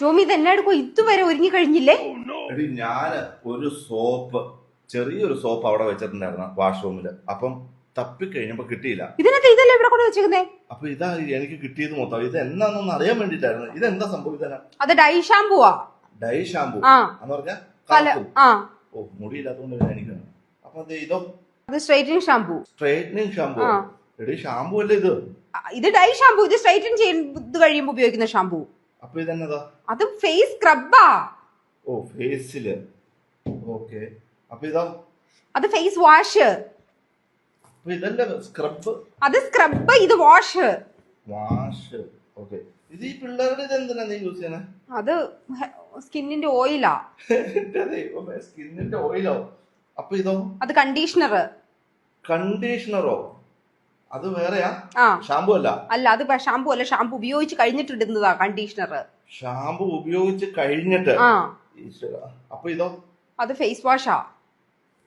ജോമി ഇത് എന്നാ എടുക്കോ ഇതുവരെ ഒരുങ്ങി കഴിഞ്ഞില്ലേ എടി ഞാൻ ഒരു സോപ്പ് ചെറിയൊരു സോപ്പ് അവിടെ വെച്ചിട്ടുണ്ടായിരുന്നു വാഷ്റൂമിൽ അപ്പം തപ്പിക്കഴിഞ്ഞപ്പോ കിട്ടിയില്ല. ഇതിനകത്ത് ഇതല്ലേ ഇവിടെ കൊണ്ട് വെച്ചേക്കുന്നേ? അപ്പൊ ഇതാ എനിക്ക് കിട്ടിയത് മൊത്തം. ഇത് എന്നാന്നൊന്ന് അറിയാൻ വേണ്ടിട്ടായിരുന്നു ഇതെന്താ എന്താ ഇതെന്നാ അത് ഡൈ ഷാമ്പുവാ. Dye shampoo? എന്ന് പറഞ്ഞാൽ ഓ മുടിയില്ലാത്തതുകൊണ്ട് എനിക്ക്. അപ്പൊ ഇതോ. അത് സ്ട്രൈറ്റനിങ് ഷാമ്പു. Straightening shampoo. എടി ഷാമ്പു അല്ലേ ഇത്? ഇത് ഡൈ ഷാമ്പു. ഇത് സ്ട്രൈറ്റൻ ചെയ്യുന്നത് കഴിയുമ്പോൾ ഉപയോഗിക്കുന്ന ഷാമ്പു. അപ്പൊ ഇതെന്നതാ? അത് ഫേസ് സ്ക്രബാ ഓ ഫേസിൽ ഓക്കേ അപ്പൊ ഇതോ? അത് ഫേസ് വാഷ് അപ്പൊ ഇതല്ലേ സ്ക്രബ് അത് സ്ക്രബ് ഇത് വാഷ് വാഷ് ഓക്കേ ഇത് ഈ പിള്ളേരുടെ ഇത് എന്തിനാ നീ യൂസ് ചെയ്യണേ? അത് സ്കിന്നിന്റെ ഓയിലാ സ്കിന്നിന്റെ ഓയിലോ അപ്പൊ ഇതോ? അത് കണ്ടീഷണർ കണ്ടീഷണറോ അത് വേറെയാ? ആ. ഷാമ്പു അല്ല. അല്ല അത് ഷാമ്പു അല്ല. ഷാമ്പു ഉപയോഗിച്ച് കഴിഞ്ഞിട്ട് ഇടുന്നതാ കണ്ടീഷണർ ഷാമ്പു ഉപയോഗിച്ച് കഴിഞ്ഞിട്ട്? അപ്പൊ ഇതോ? അത് ഫേസ് വാഷാ.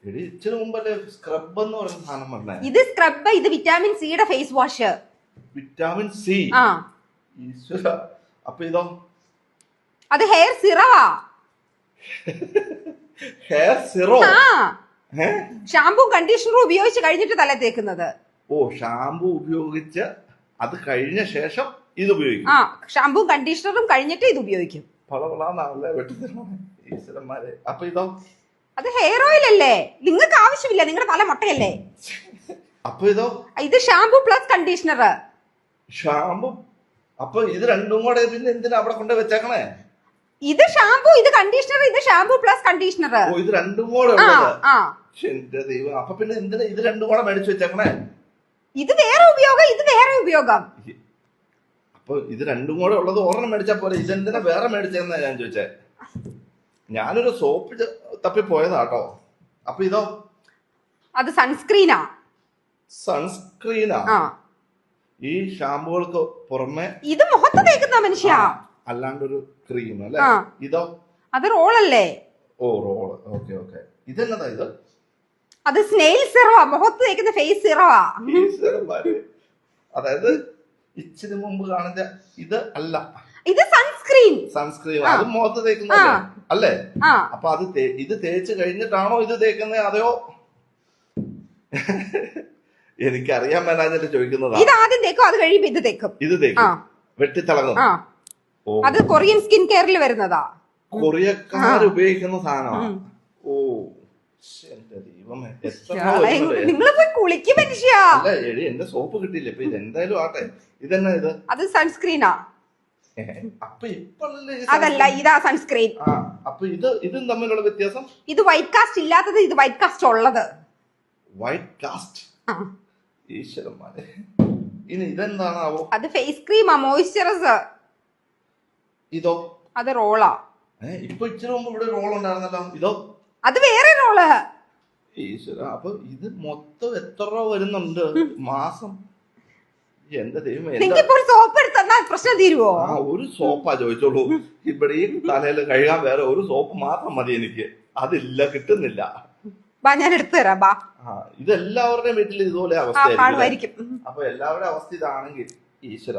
ഇച്ചിരി മുമ്പല്ലേ സ്ക്രബ് എന്ന് പറയുന്ന സാധനം പറഞ്ഞേ ഇത് സ്ക്രബ് ഇത് വിറ്റാമിൻ സിയുടെ ഫേസ് വാഷ്. വിറ്റാമിൻ സി ആ. അപ്പൊ ഇതോ? അത് ഹെയർ സിറവാ ഹെയർ സിറോ ഷാമ്പും കണ്ടീഷണറും ഉപയോഗിച്ച് കഴിഞ്ഞിട്ട് തല തേക്കുന്നത്. ഓ ഷാമ്പു ഉപയോഗിച്ച് അത് കഴിഞ്ഞ ശേഷം ഇത് ഉപയോഗിക്കും. ആ ഷാമ്പു കണ്ടീഷണറും കഴിഞ്ഞിട്ട് ഇത് ഉപയോഗിക്കും. പളവളാന്നാണല്ലേ വെട്ടിത്തരണേ ഈശ്വരന്മാരെ. അപ്പൊ ഇതോ? അത് ഹെയർ ഓയിൽ അല്ലേ? നിങ്ങൾക്ക് ആവശ്യമില്ല നിങ്ങളുടെ തല മുട്ടയല്ലേ? അപ്പൊ ഇതോ? ഇത് ഷാമ്പു പ്ലസ് കണ്ടീഷണർ ഷാമ്പു അപ്പൊ ഇത് രണ്ടും കൂടെ പിന്നെ എന്തിനാ അവിടെ കൊണ്ട് വെച്ചേക്കണേ? ഇത് ഷാമ്പു ഇത് കണ്ടീഷണർ ഇത് ഷാമ്പു പ്ലസ് കണ്ടീഷണർ ഓ ഇത് രണ്ടും കൂടെ ഉള്ളത്. ആ. ശ്ശെ, എന്റെ ദൈവം. അപ്പൊ പിന്നെ എന്തിനാ ഇത് രണ്ടും കൂടെ മേടിച്ചു വെച്ചേക്കണേ? ഇത് വേറെ ഉപയോഗം ഇത് വേറെ ഉപയോഗം. അപ്പൊ ഇത് രണ്ടും കൂടെ ഉള്ളത് ഒരെണ്ണം മേടിച്ചാ പോലെ ഇതെന്തിനാ വേറെ മേടിച്ചെന്നാ ഞാൻ ചോദിച്ചേ? ഞാനൊരു സോപ്പ് തപ്പി പോയതാട്ടോ അപ്പൊ ഇതോ? അത് സൺസ്ക്രീനാ. സൺസ്ക്രീനാ? ഈ ഷാമ്പുകൾക്ക് പുറമെ ഇത് മുഖത്ത് തേക്കുന്ന മനുഷ്യ. അല്ലാണ്ട് ഒരു ക്രീം അല്ലേ? ഇതോ? അത് റോളല്ലേ? ഓ റോൾ. Okay okay. ഇതെന്നതാ ഇത്? അത് സ്നെയിൽ സിറവാ മുഖത്ത് തേക്കുന്ന ഫേസ് സിറവാ. അതായത് ഇച്ചിരി മുമ്പ് കാണുന്ന ഇത് അല്ല. ഇത് സൺസ്ക്രീൻ. സൺസ്ക്രീൻ. അത് മുഖത്ത് തേക്കുന്ന അല്ലേ? അപ്പൊ അത് ഇത് തേച്ച് കഴിഞ്ഞിട്ടാണോ ഇത് തേക്കുന്നത് അതെയോ? എനിക്കറിയാൻ മേലാഞ്ഞിട്ട് ചോദിക്കുന്നതാ. ഇത് ആദ്യം തേക്കും അത് കഴിയുമ്പോ ഇത് തേക്കും. ഇത്. തേക്കും. വെട്ടിത്തിളങ്ങും. അത് കൊറിയൻ സ്കിൻ കെയറിൽ വരുന്നതാ. കൊറിയക്കാർ ഉപയോഗിക്കുന്ന സാധനമാണ് ഓ. എന്റെ ദൈവമേ എത്ര നിങ്ങൾ പോയി കുളിക്ക് മനുഷ്യ. അല്ല എടി എന്റെ സോപ്പ് കിട്ടിയില്ല? ഇപ്പൊ ഇത് എന്തായാലും ആട്ടെ. ഇതെന്നാ ഇത്? അത് സൺസ്ക്രീനാ. അപ്പൊ ഇപ്പഴല്ലേ ഈ അതല്ല ഇതാ സൺസ്ക്രീൻ. ആ അപ്പൊ ഇത് ഇതും തമ്മിലുള്ള വ്യത്യാസം? ഇത് വൈറ്റ് കാസ്റ്റ് ഇല്ലാത്തത് ഇത് വൈറ്റ് കാസ്റ്റ് ഉള്ളത്. വൈറ്റ് കാസ്റ്റ് ആ. ഈശ്വരന്മാരെ. ഇനി ഇതെന്താണാവോ? അത് ഫേസ് ക്രീമാ മോയ്സ്ചറൈസർ ഇതോ? അത് റോളാ. ഏ ഇപ്പൊ ഇച്ചിരി മുമ്പ് ഇവിടെ റോൾ ഉണ്ടായിരുന്നല്ലോ. ഇതോ? അത് വേറെ റോൾ ഈശ്വര അപ്പൊ ഇത് മൊത്തം എത്ര രൂപ വരുന്നുണ്ട്? മാസം. എന്റെ ദൈവം നിങ്ങൾക്ക് ഇപ്പോൾ സോപ്പ് എടുത്തന്നാ പ്രശ്നം തീരുവോ? ആ ഒരു സോപ്പാ ചോദിച്ചോളൂ. ഇവിടെ ഈ തലയിൽ കഴുകാൻ വേറെ ഒരു സോപ്പ് മാത്രം മതി എനിക്ക്. അതില്ല കിട്ടുന്നില്ല. ബാ ഞാൻ എടുത്തു തരാം ബാ. ആ ഇതെല്ലാവരുടെയും വീട്ടിൽ ഇതുപോലെ അവസ്ഥ കാണുമായിരിക്കും. അപ്പൊ എല്ലാവരുടെ അവസ്ഥ ഇതാണെങ്കിൽ ഈശ്വര.